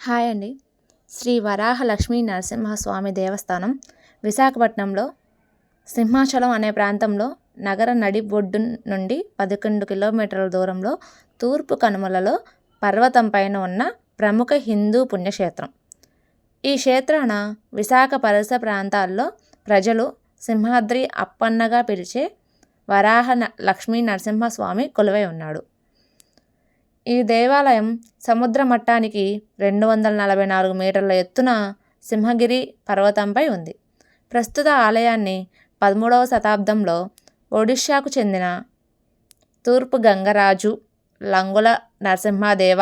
Hi అండి. శ్రీ వరాహ లక్ష్మీ నరసింహస్వామి దేవస్థానం విశాఖపట్నంలో సింహాచలం అనే ప్రాంతంలో నగర నడి నుండి పదకొండు కిలోమీటర్ల దూరంలో తూర్పు కనుమలలో పర్వతం పైన ఉన్న ప్రముఖ హిందూ పుణ్యక్షేత్రం. ఈ క్షేత్రాన విశాఖ పరిసర ప్రాంతాల్లో ప్రజలు సింహాద్రి అప్పన్నగా పిలిచే వరాహ న- లక్ష్మీ నరసింహస్వామి కొలువై ఉన్నాడు. ఈ దేవాలయం సముద్ర మట్టానికి రెండు వందల నలభై నాలుగు మీటర్ల ఎత్తున సింహగిరి పర్వతంపై ఉంది. ప్రస్తుత ఆలయాన్ని పదమూడవ శతాబ్దంలో ఒడిషాకు చెందిన తూర్పు గంగరాజు లంగుల నరసింహదేవ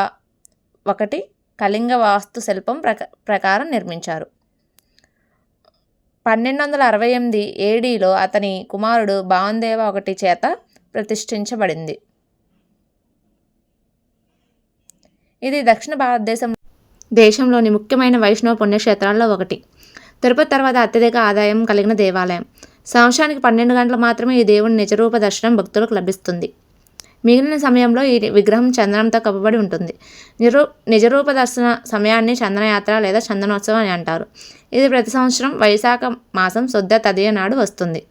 ఒకటి కళింగ వాస్తు శిల్పం ప్రక ప్రకారం నిర్మించారు. పన్నెండు వందల అరవై ఎనిమిది ఏడీలో అతని కుమారుడు భావందేవ ఒకటి చేత ప్రతిష్ఠించబడింది. ఇది దక్షిణ భారతదేశం దేశంలోని ముఖ్యమైన వైష్ణవ పుణ్యక్షేత్రాల్లో ఒకటి. తిరుపతి తర్వాత అత్యధిక ఆదాయం కలిగిన దేవాలయం. సంవత్సరానికి పన్నెండు గంటలు మాత్రమే ఈ దేవుని నిజరూప దర్శనం భక్తులకు లభిస్తుంది. మిగిలిన సమయంలో ఈ విగ్రహం చందనంతో కప్పబడి ఉంటుంది. నిరూ నిజరూప దర్శన సమయాన్ని చందనయాత్ర లేదా చందనోత్సవం అని అంటారు. ఇది ప్రతి సంవత్సరం వైశాఖ మాసం శుద్ధ తదియ నాడు వస్తుంది.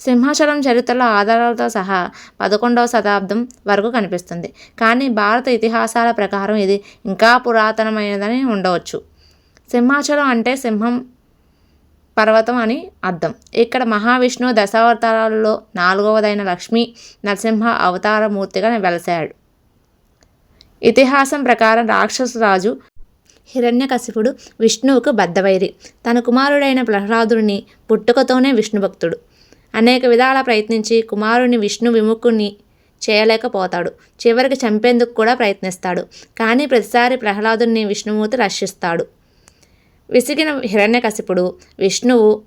సింహాచలం చరిత్రలో ఆధారాలతో సహా పదకొండవ శతాబ్దం వరకు కనిపిస్తుంది. కానీ భారత ఇతిహాసాల ప్రకారం ఇది ఇంకా పురాతనమైనదని ఉండవచ్చు. సింహాచలం అంటే సింహం పర్వతం అని అర్థం. ఇక్కడ మహావిష్ణువు దశావతారాలలో నాలుగవదైన లక్ష్మీ నరసింహ అవతారమూర్తిగా వెలసాడు ఇతిహాసం ప్రకారం రాక్షసరాజు హిరణ్యకశిపుడు విష్ణువుకు బద్దవైరి తన కుమారుడైన ప్రహ్లాదుడిని పుట్టుకతోనే విష్ణు భక్తుడు అనేక విధాల ప్రయత్నించి కుమారుని విష్ణు విముఖుని చేయలేకపోతాడు. చివరికి చంపేందుకు కూడా ప్రయత్నిస్తాడు. కానీ ప్రతిసారి ప్రహ్లాదుని విష్ణుమూర్తి రక్షిస్తాడు. విసిగిన హిరణ్యకశిపుడు విష్ణువు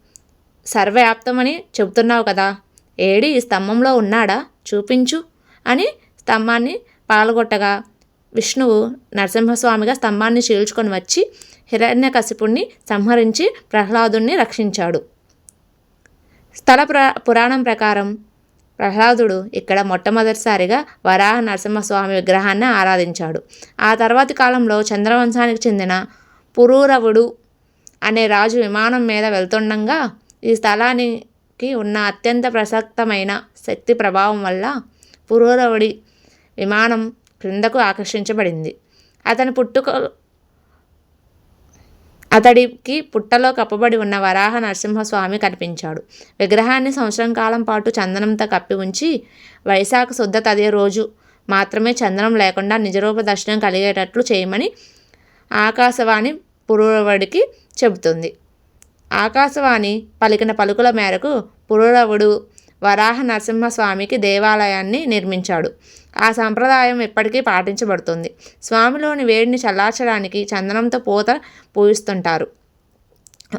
సర్వవ్యాప్తమని చెబుతున్నావు కదా? ఏడి ఈ స్తంభంలో ఉన్నాడా? చూపించు అని స్తంభాన్ని పాల్గొట్టగా విష్ణువు నరసింహస్వామిగా స్తంభాన్ని చీల్చుకొని వచ్చి హిరణ్యకశిపుణ్ణి సంహరించి ప్రహ్లాదుని రక్షించాడు. స్థల ప్ర పురాణం ప్రకారం ప్రహ్లాదుడు ఇక్కడ మొట్టమొదటిసారిగా వరాహ నరసింహస్వామి విగ్రహాన్ని ఆరాధించాడు. ఆ తర్వాతి కాలంలో చంద్రవంశానికి చెందిన పురూరవుడు అనే రాజు విమానం మీద వెళ్తుండగా ఈ స్థలానికి ఉన్న అత్యంత ప్రసక్తమైన శక్తి ప్రభావం వల్ల పురూరవుడి విమానం క్రిందకు ఆకర్షించబడింది. అతని పుట్టుక అతడికి పుట్టలో కప్పబడి ఉన్న వరాహ నరసింహస్వామి కనిపించాడు. విగ్రహాన్ని సంవత్సరం కాలం పాటు చందనంతో కప్పి ఉంచి వైశాఖ శుద్ధ తదే రోజు మాత్రమే చందనం లేకుండా నిజరూప దర్శనం కలిగేటట్లు చేయమని ఆకాశవాణి పురూరవుడికి చెబుతుంది. ఆకాశవాణి పలికిన పలుకుల మేరకు పురూరవుడు వరాహ నరసింహస్వామికి దేవాలయాన్ని నిర్మించాడు. ఆ సంప్రదాయం ఇప్పటికీ పాటించబడుతుంది. స్వామిలోని వేడిని చల్లార్చడానికి చందనంతో పూత పూయిస్తుంటారు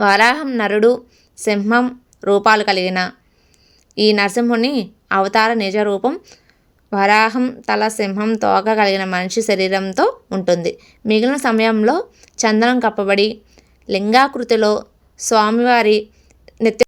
వరాహం నరుడు సింహం రూపాలు కలిగిన ఈ నరసింహుని అవతార నిజ రూపం వరాహం తల సింహం తోక కలిగిన మనిషి శరీరంతో ఉంటుంది. మిగిలిన సమయంలో చందనం కప్పబడి లింగాకృతిలో స్వామివారి నిత్య